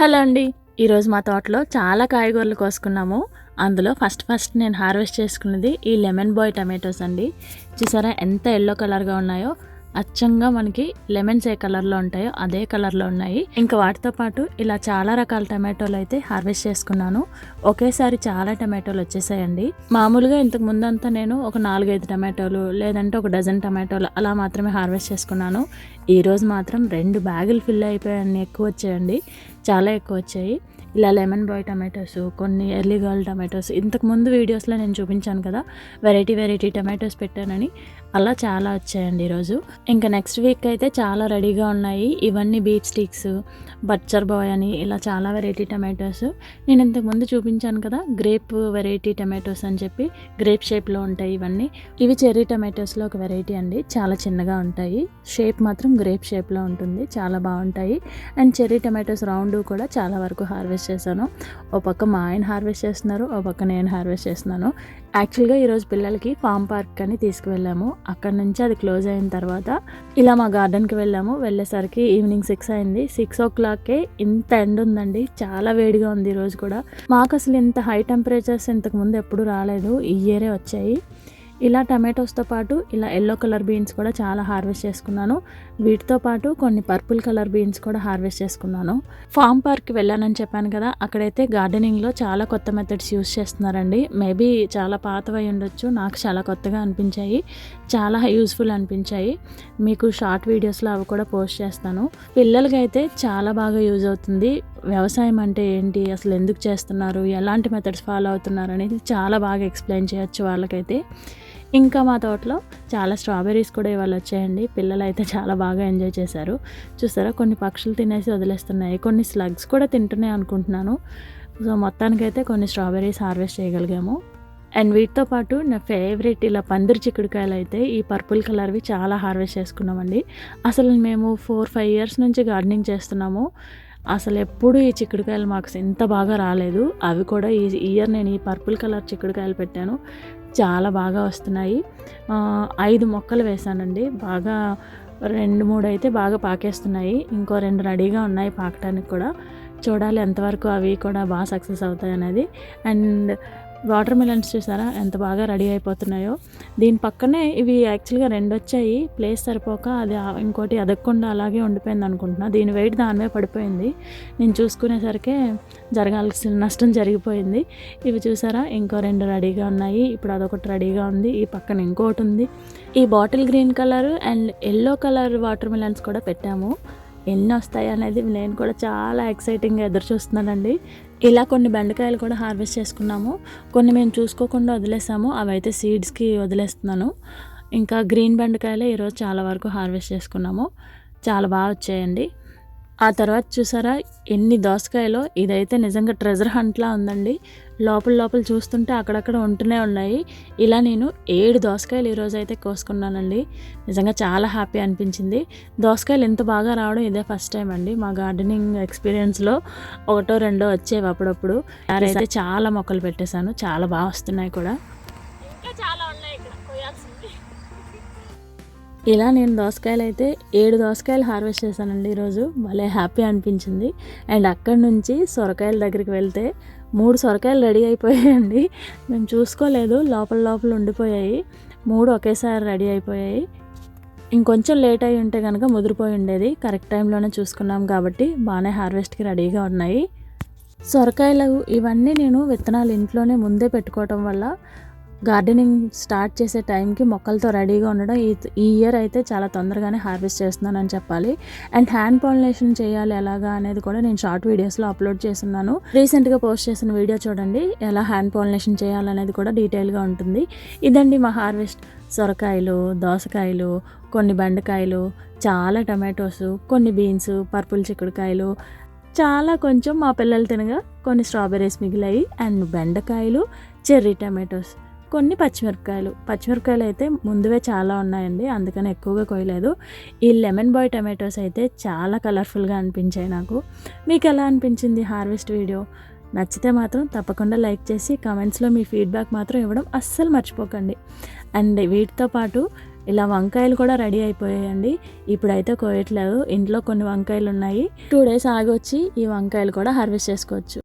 Hello అండి. ఈరోజు మా తోటలో చాలా కాయగూరలు కోసుకున్నాము. అందులో ఫస్ట్ ఫస్ట్ నేను హార్వెస్ట్ చేసుకున్నది ఈ లెమన్ బాయ్ టమాటోస్ అండి. చూసారా ఎంత ఎల్లో కలర్గా ఉన్నాయో? అచ్చంగా మనకి లెమన్స్ ఏ కలర్లో ఉంటాయో అదే కలర్లో ఉన్నాయి. ఇంకా వాటితో పాటు ఇలా చాలా రకాల టమాటోలు అయితే హార్వెస్ట్ చేసుకున్నాను. ఒకేసారి చాలా టమాటోలు వచ్చేసాయండి. మామూలుగా ఇంతకు ముందంతా నేను ఒక నాలుగైదు టమాటోలు లేదంటే ఒక డజన్ టమాటోలు అలా మాత్రమే హార్వెస్ట్ చేసుకున్నాను. ఈరోజు మాత్రం రెండు బ్యాగులు ఫిల్ అయిపోయాయని ఎక్కువ వచ్చాయండి. చాలా ఎక్కువ వచ్చాయి. ఇలా లెమన్ బాయ్ టమాటోస్ కొన్ని ఎర్లీ గర్ల్ టమాటోస్. ఇంతకు ముందు వీడియోస్లో నేను చూపించాను కదా వెరైటీ వెరైటీ టమాటోస్ పెట్టానని. అలా చాలా వచ్చాయండి ఈరోజు. ఇంకా నెక్స్ట్ వీక్ అయితే చాలా రెడీగా ఉన్నాయి. ఇవన్నీ బీట్ స్టిక్స్ బచ్చర్ బాయ్ అని ఇలా చాలా వెరైటీ టమాటోస్. నేను ఇంతకు ముందు చూపించాను కదా గ్రేప్ వెరైటీ టమాటోస్ అని చెప్పి గ్రేప్ షేప్లో ఉంటాయి ఇవన్నీ. ఇవి చెర్రీ టమాటోస్లో ఒక వెరైటీ అండి. చాలా చిన్నగా ఉంటాయి. షేప్ మాత్రం గ్రేప్ షేప్లో ఉంటుంది. చాలా బాగుంటాయి. అండ్ చెర్రీ టమాటోస్ రౌండ్ కూడా చాలా వరకు హార్వెస్ట్ హార్వెస్ట్ చేశాను. ఓ పక్క మా ఆయన హార్వెస్ట్ చేస్తున్నారు ఓ పక్క నేను హార్వెస్ట్ చేస్తున్నాను. యాక్చువల్గా ఈరోజు పిల్లలకి ఫామ్ పార్క్ అని తీసుకువెళ్ళాము. అక్కడ నుంచి అది క్లోజ్ అయిన తర్వాత ఇలా మా గార్డెన్కి వెళ్ళాము. వెళ్ళేసరికి ఈవినింగ్ సిక్స్ అయింది. సిక్స్ ఓ క్లాక్కే ఇంత ఎండ్ ఉందండి. చాలా వేడిగా ఉంది ఈరోజు కూడా. మాకు అసలు ఇంత హై టెంపరేచర్స్ ఇంతకు ముందు ఎప్పుడు రాలేదు. ఈ ఇయరే వచ్చాయి. ఇలా టమాటోస్తో పాటు ఇలా ఎల్లో కలర్ బీన్స్ కూడా చాలా హార్వెస్ట్ చేసుకున్నాను. వీటితో పాటు కొన్ని పర్పుల్ కలర్ బీన్స్ కూడా హార్వెస్ట్ చేసుకున్నాను. ఫామ్ పార్క్కి వెళ్ళానని చెప్పాను కదా అక్కడైతే గార్డెనింగ్లో చాలా కొత్త మెథడ్స్ యూస్ చేస్తున్నారండి. మేబీ చాలా పాతవై ఉండొచ్చు నాకు చాలా కొత్తగా అనిపించాయి చాలా యూస్ఫుల్ అనిపించాయి. మీకు షార్ట్ వీడియోస్లో అవి కూడా పోస్ట్ చేస్తాను. పిల్లలకి అయితే చాలా బాగా యూజ్ అవుతుంది. వ్యవసాయం అంటే ఏంటి అసలు ఎందుకు చేస్తున్నారు ఎలాంటి మెథడ్స్ ఫాలో అవుతున్నారు అనేది చాలా బాగా ఎక్స్ప్లెయిన్ చేయొచ్చు వాళ్ళకైతే. ఇంకా మా తోటలో చాలా స్ట్రాబెర్రీస్ కూడా ఇవాళ వచ్చాయండి. పిల్లలు అయితే చాలా బాగా ఎంజాయ్ చేశారు. చూసారా కొన్ని పక్షులు తినేసి వదిలేస్తున్నాయి. కొన్ని స్లగ్స్ కూడా తింటున్నాయి అనుకుంటున్నాను. సో మొత్తానికైతే కొన్ని స్ట్రాబెర్రీస్ హార్వెస్ట్ చేయగలిగాము. అండ్ వీటితో పాటు నా ఫేవరెట్ ఇలా పందిరి చిక్కుడుకాయలు అయితే ఈ పర్పుల్ కలర్వి చాలా హార్వెస్ట్ చేసుకున్నామండి. అసలు మేము ఫోర్ ఫైవ్ ఇయర్స్ నుంచి గార్డెనింగ్ చేస్తున్నాము. అసలు ఎప్పుడు ఈ చిక్కుడుకాయలు మాకు ఇంత బాగా రాలేదు. అవి కూడా ఈ ఇయర్ నేను ఈ పర్పుల్ కలర్ చిక్కుడుకాయలు పెట్టాను. చాలా బాగా వస్తున్నాయి. ఐదు మొక్కలు వేసానండి బాగా రెండు మూడు అయితే బాగా పాకేస్తున్నాయి. ఇంకో రెండు రెడీగా ఉన్నాయి పాకటానికి కూడా. చూడాలి ఎంతవరకు అవి కూడా బాగా సక్సెస్ అవుతాయి అనేది. అండ్ వాటర్ మిలన్స్ చూసారా? ఎంత బాగా రెడీ అయిపోతున్నాయో. దీని పక్కనే ఇవి యాక్చువల్గా రెండు వచ్చాయి ప్లేస్ సరిపోక అది ఇంకోటి అదగకుండా అలాగే ఉండిపోయింది అనుకుంటున్నా. దీని వెయిట్ దానిమే పడిపోయింది. నేను చూసుకునేసరికి జరగాల్సిన నష్టం జరిగిపోయింది. ఇవి చూసారా? ఇంకో రెండు రెడీగా ఉన్నాయి. ఇప్పుడు అదొకటి రెడీగా ఉంది. ఈ పక్కన ఇంకోటి ఉంది. ఈ bottle green colour and yellow colour watermelons కూడా పెట్టాము. ఎన్ని వస్తాయి అనేది నేను కూడా చాలా ఎక్సైటింగ్గా ఎదురు చూస్తున్నానండి. ఇలా కొన్ని బెండకాయలు కూడా హార్వెస్ట్ చేసుకున్నాము. కొన్ని మేము చూసుకోకుండా వదిలేసాము. అవి అయితే సీడ్స్కి వదిలేస్తున్నాను. ఇంకా గ్రీన్ బెండకాయలే ఈరోజు చాలా వరకు హార్వెస్ట్ చేసుకున్నాము. చాలా బాగా వచ్చాయండి. ఆ తర్వాత చూసారా ఎన్ని దోసకాయలో ఇదైతే నిజంగా ట్రెజర్ హంట్లా ఉందండి. లోపల లోపల చూస్తుంటే అక్కడక్కడ ఉంటూనే ఉన్నాయి. ఇలా నేను ఏడు దోసకాయలు ఈరోజు అయితే కోసుకున్నానండి. నిజంగా చాలా హ్యాపీ అనిపించింది. దోసకాయలు ఎంత బాగా రావడం ఇదే ఫస్ట్ టైం అండి. మా గార్డెనింగ్ ఎక్స్పీరియన్స్లో ఒకటో రెండో వచ్చేవి అప్పుడప్పుడు. అయితే చాలా మొక్కలు పెట్టేశాను. చాలా బాగా వస్తున్నాయి కూడా. ఇంకా చాలా ఇలా నేను దోసకాయలు అయితే ఏడు దోసకాయలు హార్వెస్ట్ చేశానండి ఈరోజు. భలే హ్యాపీ అనిపించింది. అండ్ అక్కడి నుంచి సొరకాయల దగ్గరికి వెళ్తే మూడు సొరకాయలు రెడీ అయిపోయాయండి. మేము చూసుకోలేదు లోపల లోపల ఉండిపోయాయి. మూడు ఒకేసారి రెడీ అయిపోయాయి. ఇంకొంచెం లేట్ అయి ఉంటే కనుక ముదిరిపోయి ఉండేది. కరెక్ట్ టైంలోనే చూసుకున్నాం కాబట్టి బాగానే హార్వెస్ట్కి రెడీగా ఉన్నాయి. సొరకాయలు ఇవన్నీ నేను విత్తనాలు ఇంట్లోనే ముందే పెట్టుకోవటం వల్ల గార్డెనింగ్ స్టార్ట్ చేసే టైంకి మొక్కలతో రెడీగా ఉండడం ఈ ఈ ఇయర్ అయితే చాలా తొందరగానే హార్వెస్ట్ చేస్తున్నానని చెప్పాలి. అండ్ హ్యాండ్ పాలినేషన్ చేయాలి ఎలాగా అనేది కూడా నేను షార్ట్ వీడియోస్లో అప్లోడ్ చేస్తున్నాను. రీసెంట్గా పోస్ట్ చేసిన వీడియో చూడండి ఎలా హ్యాండ్ పాలినేషన్ చేయాలనేది కూడా డీటెయిల్గా ఉంటుంది. ఇదండి మా హార్వెస్ట్. సొరకాయలు దోసకాయలు కొన్ని బెండకాయలు చాలా టమాటోస్ కొన్ని బీన్స్ పర్పుల్ చిక్కుడుకాయలు చాలా కొంచెం మా పిల్లలు తినగా కొన్ని స్ట్రాబెర్రీస్ మిగిలాయి అండ్ బెండకాయలు చెర్రీ టమాటోస్. కొన్ని పచ్చిమిరపకాయలు. పచ్చిమిరపకాయలు అయితే ముందువే చాలా ఉన్నాయండి. అందుకని ఎక్కువగా కోయలేదు ఈ లెమన్ బాయ్ టమాటోస్ అయితే చాలా కలర్ఫుల్గా అనిపించాయి నాకు. మీకు ఎలా అనిపించింది హార్వెస్ట్ వీడియో? నచ్చితే మాత్రం తప్పకుండా లైక్ చేసి కమెంట్స్లో మీ ఫీడ్బ్యాక్ మాత్రం ఇవ్వడం అస్సలు మర్చిపోకండి. అండ్ వీటితో పాటు ఇలా వంకాయలు కూడా రెడీ అయిపోయాయండి. ఇప్పుడైతే కోయట్లేదు ఇంట్లో కొన్ని వంకాయలు ఉన్నాయి టూ డేస్ ఆగి వచ్చి ఈ వంకాయలు కూడా హార్వెస్ట్ చేసుకోవచ్చు.